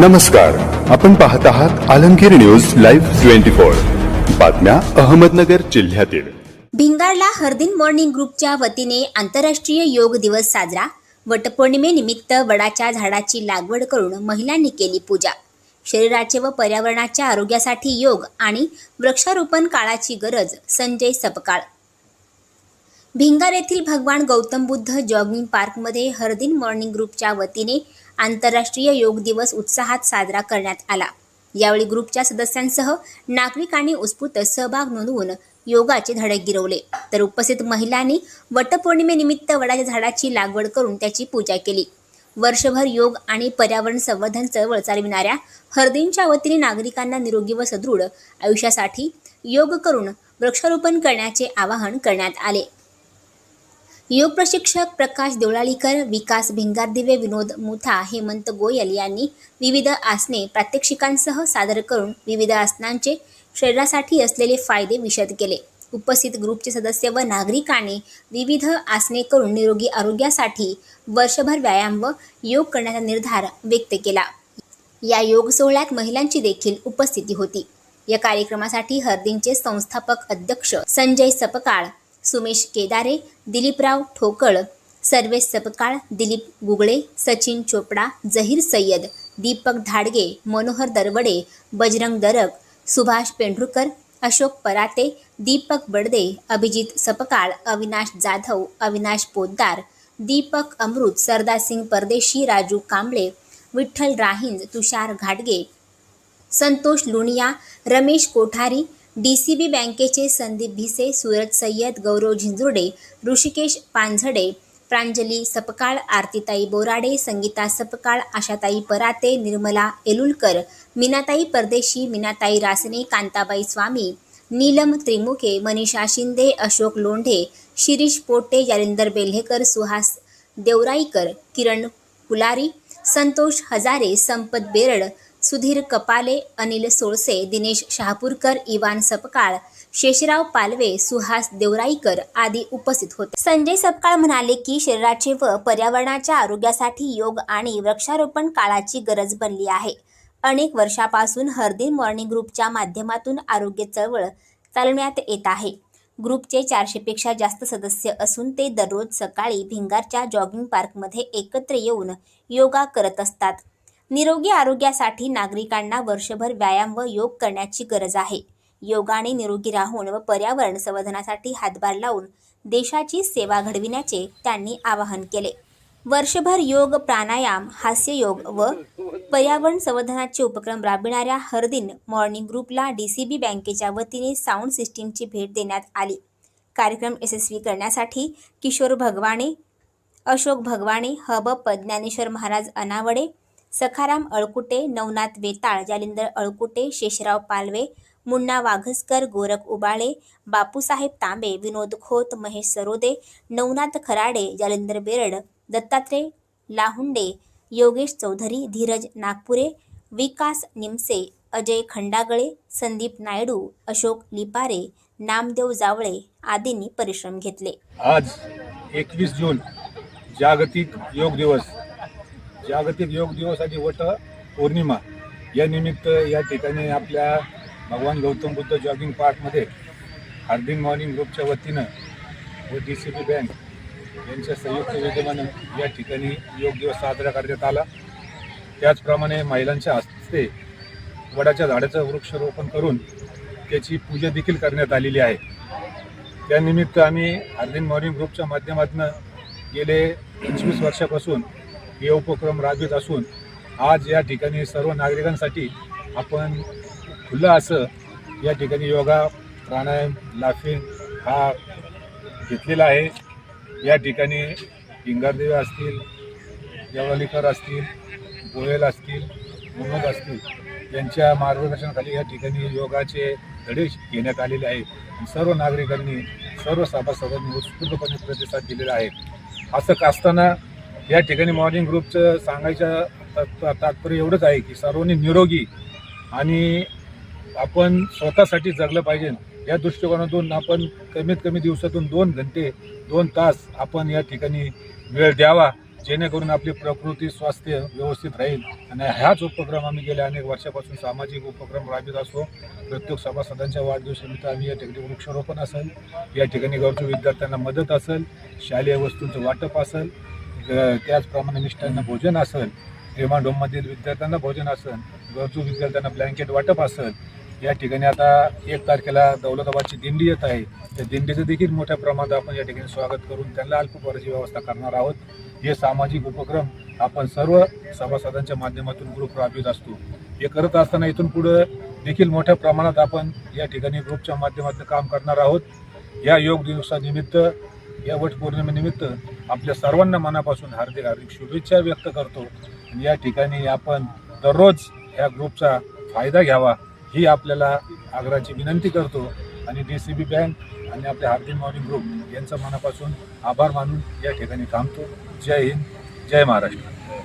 नमस्कार. आपण पाहत आहात Alamgir news live twenty four. बातम्या अहमदनगर जिल्ह्यातील. भिंगारला हरदिन मॉर्निंग ग्रुपच्या वतीने आंतरराष्ट्रीय योग दिवस साजरा. वटपौर्णिमेनिमित्त वडाच्या झाडाची लागवड करून महिलांनी केली पूजा. शरीराचे व पर्यावरणाच्या आरोग्यासाठी योग आणि वृक्षारोपण काळाची गरज संजय सपकाळ. भिंगार येथील भगवान गौतम बुद्ध जॉगिंग पार्कमध्ये हरदिन मॉर्निंग ग्रुपच्या वतीने आंतरराष्ट्रीय योग दिवस उत्साहात साजरा करण्यात आला. यावेळी ग्रुपच्या सदस्यांसह नागरिकांनी उत्स्फूर्त सहभाग नोंदवून योगाचे धडक गिरवले. तर उपस्थित महिलांनी वटपौर्णिमेनिमित्त वडाच्या झाडाची लागवड करून त्याची पूजा केली. वर्षभर योग आणि पर्यावरण संवर्धन चळवळ चालविणाऱ्या हरदीनच्या वतीने नागरिकांना निरोगी व सदृढ आयुष्यासाठी योग करून वृक्षारोपण करण्याचे आवाहन करण्यात आले. योग प्रशिक्षक प्रकाश देवळालीकर विकास भिंगारदिवे विनोद मुथा हेमंत गोयल यांनी विविध आसने प्रात्यक्षिकांसह सादर करून विविध आसनांचे शरीरासाठी असलेले फायदे विशद केले. उपस्थित ग्रुपचे सदस्य व नागरिकांनी विविध आसने करून निरोगी आरोग्यासाठी वर्षभर व्यायाम व योग करण्याचा निर्धार व्यक्त केला. या योग सोहळ्यात महिलांची देखील उपस्थिती होती. या कार्यक्रमासाठी हरदीनचे संस्थापक अध्यक्ष संजय सपकाळ सुमेश केदारे दिलीपराव ठोकळ सर्वेश सपकाळ दिलीप गुगळे सचिन चोपडा जहीर सय्यद दीपक धाडगे मनोहर दरवडे बजरंग दरक सुभाष पेंढुरकर अशोक पराते दीपक बडदे अभिजित सपकाळ अविनाश जाधव अविनाश पोद्दार दीपक अमृत सरदार सिंग परदेशी राजू कांबळे विठ्ठल राहिंज तुषार घाटगे Santosh Lunia Ramesh Kothari D C B बँकेचे संदीप भिसे सूरज सय्यद गौरव झिंजुर्डे ऋषिकेश पांझडे प्रांजली सपकाळ आरतीताई बोराडे संगीता सपकाळ आशाताई पराते निर्मला एलुलकर मीनाताई परदेशी मीनाताई रासने कांताबाई स्वामी नीलम त्रिमुखे मनीषा शिंदे अशोक लोंढे शिरीष पोटे जालिंदर बेल्हेकर सुहास देवराईकर किरण कुलारी संतोष हजारे संपत बेरड सुधीर कपाले अनिल सोळसे दिनेश शहापूरकर इवान सपकाळ शेषराव पालवे सुहास देवराईकर आदी उपस्थित होते. संजय सपकाळ म्हणाले की शरीराचे व पर्यावरणाच्या आरोग्यासाठी योग आणि वृक्षारोपण काळाची गरज बनली आहे. अनेक वर्षापासून हरदिन मॉर्निंग ग्रुपच्या माध्यमातून आरोग्य चळवळ चालवण्यात येत आहे. ग्रुपचे चारशेपेक्षा जास्त सदस्य असून ते दररोज सकाळी भिंगारच्या जॉगिंग पार्कमध्ये एकत्र येऊन योगा करत असतात. निरोगी आरोग्यासाठी नागरिकांना वर्षभर व्यायाम व योग करण्याची गरज आहे. योगाने निरोगी राहून व पर्यावरण संवर्धनासाठी हातभार लावून देशाची सेवा घडविण्याचे त्यांनी आवाहन केले. वर्षभर योग प्राणायाम हास्ययोग व पर्यावरण संवर्धनाचे उपक्रम राबविणाऱ्या हरदिन मॉर्निंग ग्रुपला डी सी बी बँकेच्या वतीने साऊंड सिस्टीमची भेट देण्यात आली. कार्यक्रम यशस्वी करण्यासाठी किशोर भगवाने अशोक भगवाने हबप ज्ञानेश्वर महाराज अनावडे सखाराम अळकुटे नवनाथ वेताळ जालिंदर अळकुटे शेषराव पालवे मुन्ना वाघसकर गोरख उबाळे बापूसाहेब तांबे विनोद खोत महेश सरोदे नवनाथ खराडे जालिंदर बेरड दत्तात्रय लाहुंडे योगेश चौधरी धीरज नागपुरे विकास निमसे अजय खंडागळे संदीप नायडू अशोक लिपारे नामदेव जावळे आदींनी परिश्रम घेतले. आज एकवीस जून जागतिक योग दिवस. जागतिक योग दिवस आणि वट पौर्णिमा. या निमित्त या ठिकाणी आपल्या भगवान गौतम बुद्ध जॉगिंग पार्कमध्ये हार्दिन मॉर्निंग ग्रुपच्या वतीनं व डी सी बी बँक यांच्या संयुक्त विद्यमानं या ठिकाणी योग दिवस साजरा करण्यात आला. त्याचप्रमाणे महिलांच्या हस्ते वडाच्या झाडाचं वृक्षारोपण करून त्याची पूजा देखील करण्यात आलेली आहे. त्यानिमित्त आम्ही हार्दिन मॉर्निंग ग्रुपच्या माध्यमातून गेले पंचवीस वर्षापासून हे उपक्रम राबवित असून आज या ठिकाणी सर्व नागरिकांसाठी आपण खुलं असं या ठिकाणी योगा प्राणायाम लाफिंग हा घेतलेला आहे. या ठिकाणी भिंगारदेवे असतील देवळीकर असतील गोयल असतील मुहम्मद असतील यांच्या मार्गदर्शनाखाली या ठिकाणी योगाचे धडे घेण्यात आलेले आहेत. सर्व नागरिकांनी सर्व सभासदांनी उत्स्फूर्तपणे प्रतिसाद दिलेला आहे. असं असताना या ठिकाणी मॉर्निंग ग्रुपचं सांगायचं तात्पर्य एवढंच आहे की सर्वांनी निरोगी आणि आपण स्वतःसाठी जगलं पाहिजे. या दृष्टिकोनातून आपण कमीत कमी दिवसातून दोन घंटे दोन तास आपण या ठिकाणी वेळ द्यावा जेणेकरून आपली प्रकृती स्वास्थ्य व्यवस्थित राहील. आणि ह्याच उपक्रम आम्ही गेल्या अनेक वर्षापासून सामाजिक उपक्रम राबवित असतो. प्रत्येक सभासदांच्या वाढदिवसानिमित्त आम्ही या ठिकाणी वृक्षारोपण असेल या ठिकाणी गरजू विद्यार्थ्यांना मदत असेल शालेय वस्तूंचं वाटप असेल त्याचप्रमाणे मिष्टांना भोजन असेल रेमांडोममधील विद्यार्थ्यांना भोजन असेल गरजू विद्यार्थ्यांना ब्लँकेट वाटप असेल या ठिकाणी आता एक तारखेला दौलताबादची दिंडी येत आहे. त्या दिंडीचं देखील मोठ्या प्रमाणात आपण या ठिकाणी स्वागत करून त्यांना अल्पभराची व्यवस्था करणार आहोत. हे सामाजिक उपक्रम आपण सर्व सभासदांच्या माध्यमातून ग्रुप राबवित असतो. हे करत असताना इथून पुढं देखील मोठ्या प्रमाणात आपण या ठिकाणी ग्रुपच्या माध्यमातून काम करणार आहोत. या योग दिवसानिमित्त या वटपौर्णिमेनिमित्त आपल्या सर्वांना मनापासून हार्दिक हार्दिक शुभेच्छा व्यक्त करतो. आणि या ठिकाणी आपण दररोज ह्या ग्रुपचा फायदा घ्यावा ही आपल्याला आग्रहाची विनंती करतो. आणि डी सी बी बँक आणि आपल्या हार्दिक मॉर्निंग ग्रुप यांचा मनापासून आभार मानून या ठिकाणी थांबतो. जय हिंद जय महाराष्ट्र.